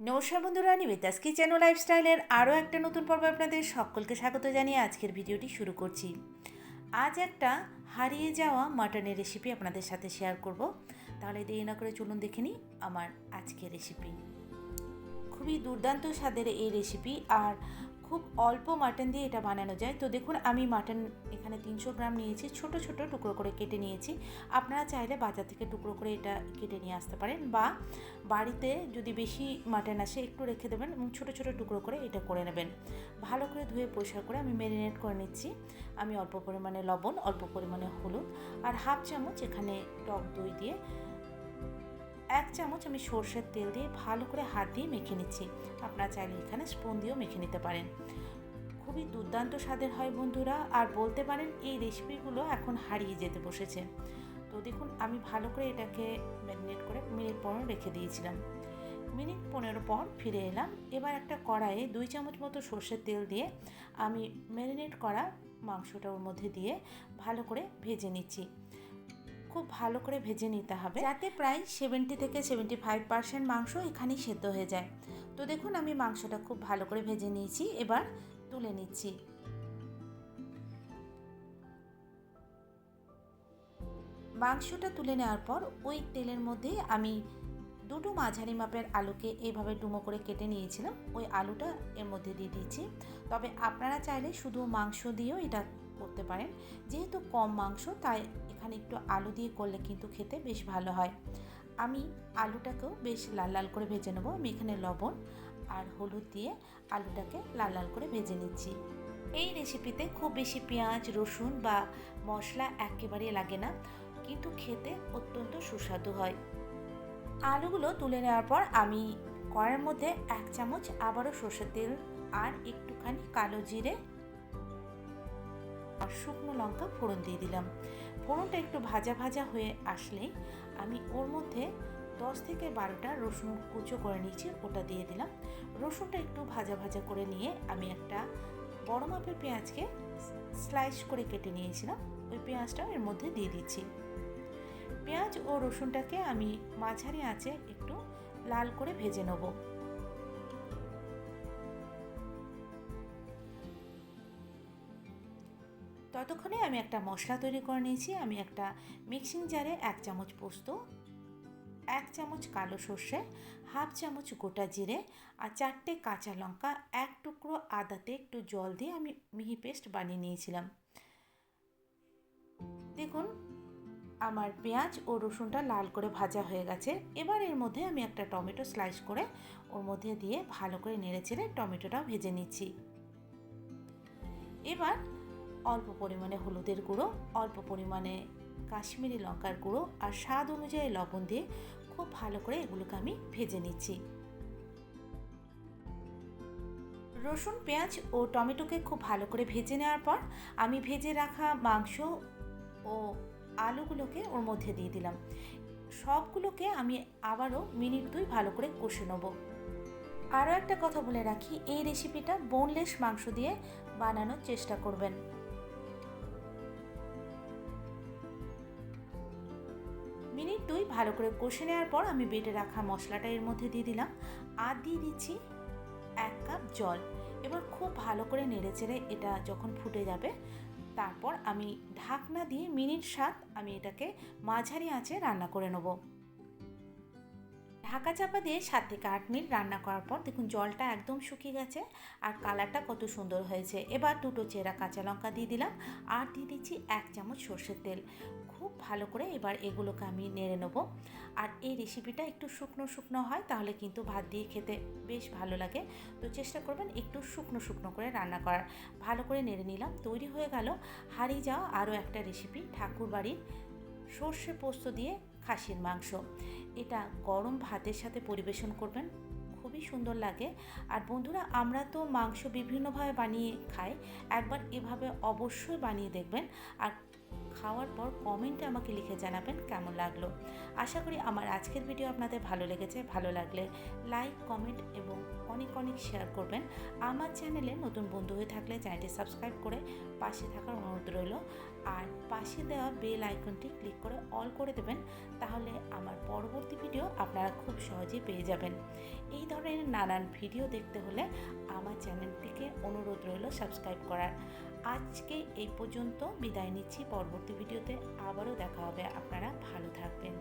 নমস্কার বন্ধুরা নিবেদাস কিচেন ও লাইফস্টাইলের আরও একটা নতুন পর্ব আপনাদের সকলকে স্বাগত জানিয়ে আজকের ভিডিওটি শুরু করছি। আজ একটা হারিয়ে যাওয়া মাটনের রেসিপি আপনাদের সাথে শেয়ার করব। তাহলে দেরি না করে চলুন দেখে নিই আমার আজকের রেসিপি খুবই দুর্দান্ত স্বাদের এই রেসিপি আর খুব অল্প মাটন দিয়ে এটা বানানো যায়। তো দেখুন, আমি মাটন এখানে তিনশো গ্রাম নিয়েছি। ছোট ছোট টুকরো করে কেটে নিয়েছি। আপনারা চাইলে বাজার থেকে টুকরো করে এটা কেটে নিয়ে আসতে পারেন বা বাড়িতে যদি বেশি মাটন আসে, একটু রেখে দেবেন এবং ছোটো ছোটো টুকরো করে এটা করে নেবেন। ভালো করে ধুয়ে পরিষ্কার করে আমি ম্যারিনেট করে নিচ্ছি। আমি অল্প পরিমাণে লবণ, অল্প পরিমাণে হলুদ আর হাফ চামচ এখানে টক দই দিয়ে এক চামচ আমি সর্ষের তেল দিয়ে ভালো করে হাত দিয়ে মেখে নিচ্ছি। আপনারা চাইলে এখানে স্পুন দিয়েও মেখে নিতে পারেন। খুবই দুর্দান্ত স্বাদের হয় বন্ধুরা, আর বলতে পারেন এই রেসিপিগুলো এখন হারিয়ে যেতে বসেছে। তো দেখুন, আমি ভালো করে এটাকে ম্যারিনেট করে মিনিট পনেরো রেখে দিয়েছিলাম। মিনিট পনেরো পর ফিরে এলাম। এবার একটা কড়াইয়ে দুই চামচ মতো সর্ষের তেল দিয়ে আমি ম্যারিনেট করা মাংসটা ওর মধ্যে দিয়ে ভালো করে ভেজে নিচ্ছি। খুব ভালো করে ভেজে নিতে হবে। যাতে প্রায় সেভেন্টি থেকে সেভেন্টি ফাইভ পার্সেন্ট মাংস এখানেই সেদ্ধ হয়ে যায়। তো দেখুন, আমি মাংসটা খুব ভালো করে ভেজে নিয়েছি। এবার তুলে নিচ্ছি। মাংসটা তুলে নেওয়ার পর ওই তেলের মধ্যে আমি দুটো মাঝারি মাপের আলুকে এইভাবে ডুমো করে কেটে নিয়েছিলাম। ওই আলুটা এর মধ্যে দিয়ে দিচ্ছি তবে আপনারা চাইলে শুধু মাংস দিয়েও এটা করতে পারেন। যেহেতু কম মাংস, তাই এখানে একটু আলু দিয়ে করলে কিন্তু খেতে বেশ ভালো হয়। আমি আলুটাকেও বেশ লাল লাল করে ভেজে নেব। আমি এখানে লবণ আর হলুদ দিয়ে আলুটাকে লাল লাল করে ভেজে নিচ্ছি। এই রেসিপিতে খুব বেশি পেঁয়াজ, রসুন বা মশলা একেবারেই লাগে না, কিন্তু খেতে অত্যন্ত সুস্বাদু হয়। আলুগুলো তুলে নেওয়ার পর আমি কড়াইয়ের মধ্যে এক চামচ আবারও সর্ষের তেল আর একটুখানি কালো জিরে আর শুকনো লঙ্কা ফোড়ন দিয়ে দিলাম। ফোড়নটা একটু ভাজা ভাজা হয়ে আসলেই আমি ওর মধ্যে দশ থেকে বারোটা রসুন কুচো করে নিয়েছি, ওটা দিয়ে দিলাম। রসুনটা একটু ভাজা ভাজা করে নিয়ে আমি একটা বড় মাপের পেঁয়াজকে স্লাইস করে কেটে নিয়েছিলাম, ওই পেঁয়াজটা এর মধ্যে দিয়ে দিচ্ছি। পেঁয়াজ ও রসুনটাকে আমি মাঝারি আঁচে একটু লাল করে ভেজে নেব। ততক্ষণে আমি একটা মশলা তৈরি করে নিয়েছি। আমি একটা মিক্সিং জারে এক চামচ পোস্ত, এক চামচ কালো সর্ষে, হাফ চামচ গোটা জিরে আর চারটে কাঁচা লঙ্কা, এক টুকরো আদাতে একটু জল দিয়ে আমি মিহি পেস্ট বানিয়ে নিয়েছিলাম। দেখুন, আমার পেঁয়াজ ও রসুনটা লাল করে ভাজা হয়ে গেছে। এবার এর মধ্যে আমি একটা টমেটো স্লাইস করে ওর মধ্যে দিয়ে ভালো করে নেড়ে চেড়ে টমেটোটাও ভেজে নিচ্ছি। এবার অল্প পরিমাণে হলুদের গুঁড়ো, অল্প পরিমাণে কাশ্মীরি লঙ্কার গুঁড়ো আর স্বাদ অনুযায়ী লবণ দিয়ে খুব ভালো করে এগুলোকে আমি ভেজে নিচ্ছি। রসুন, পেঁয়াজ ও টমেটোকে খুব ভালো করে ভেজে নেওয়ার পর আমি ভেজে রাখা মাংস ও আলুগুলোকে ওর মধ্যে দিয়ে দিলাম। সবগুলোকে আমি আবারও মিনিট দুই ভালো করে কষে নেব। আরও একটা কথা বলে রাখি, এই রেসিপিটা বোনলেস মাংস দিয়ে বানানোর চেষ্টা করবেন। ভালো করে কষে নেওয়ার পর আমি বেটে রাখা মশলাটা এর মধ্যে দিয়ে দিলাম। আর দিয়ে দিচ্ছি এক কাপ জল। এবার খুব ভালো করে নেড়ে চেড়ে এটা যখন ফুটে যাবে, তারপর আমি ঢাকনা দিয়ে মিনিট সাত আমি এটাকে মাঝারি আঁচে রান্না করে নেব। ঢাকা চাপা দিয়ে সাত থেকে আট মিনিট রান্না করার পর দেখুন জলটা একদম শুকিয়ে গেছে আর কালারটা কত সুন্দর হয়েছে। এবার দুটো চেরা কাঁচা লঙ্কা দিয়ে দিলাম আর দিয়ে দিচ্ছি এক চামচ সর্ষের তেল। খুব ভালো করে এবার এগুলোকে আমি নেড়ে নেব। আর এই রেসিপিটা একটু শুকনো শুকনো হয়, তাহলে কিন্তু ভাত দিয়ে খেতে বেশ ভালো লাগে। তো চেষ্টা করবেন একটু শুকনো শুকনো করে রান্না করার। ভালো করে নেড়ে নিলাম, তৈরি হয়ে গেল হারিয়ে যাওয়া আরও একটা রেসিপি ঠাকুর বাড়ির সর্ষে পোস্ত দিয়ে খাসির মাংস। এটা গরম ভাতের সাথে পরিবেশন করবেন, খুবই সুন্দর লাগে। আর বন্ধুরা, আমরা তো মাংস বিভিন্নভাবে বানিয়ে খাই, একবার এভাবে অবশ্যই বানিয়ে দেখবেন। আর খাওয়ার পর কমেন্টে আমাকে লিখে জানাবেন কেমন লাগল। আশা করি আমার আজকের ভিডিও আপনাদের ভালো লেগেছে, ভালো লাগলে লাইক, কমেন্ট এবং অনেক অনেক শেয়ার করবেন। আমার চ্যানেলে নতুন বন্ধু হয়ে থাকলে চ্যানেলটি সাবস্ক্রাইব করে পাশে থাকার অনুরোধ রইল। আর পাশে দেওয়া বেল আইকনটি ক্লিক করে অল করে দেবেন, তাহলে আমার পরবর্তী ভিডিও আপনারা খুব সহজেই পেয়ে যাবেন। এই ধরনের নানান ভিডিও দেখতে হলে আমার চ্যানেলটিকে অনুরোধ রইল সাবস্ক্রাইব করার। আজকে এই পর্যন্ত বিদায় নিচ্ছি পরবর্তী ভিডিওতে আবারও দেখা হবে। আপনারা ভালো থাকবেন।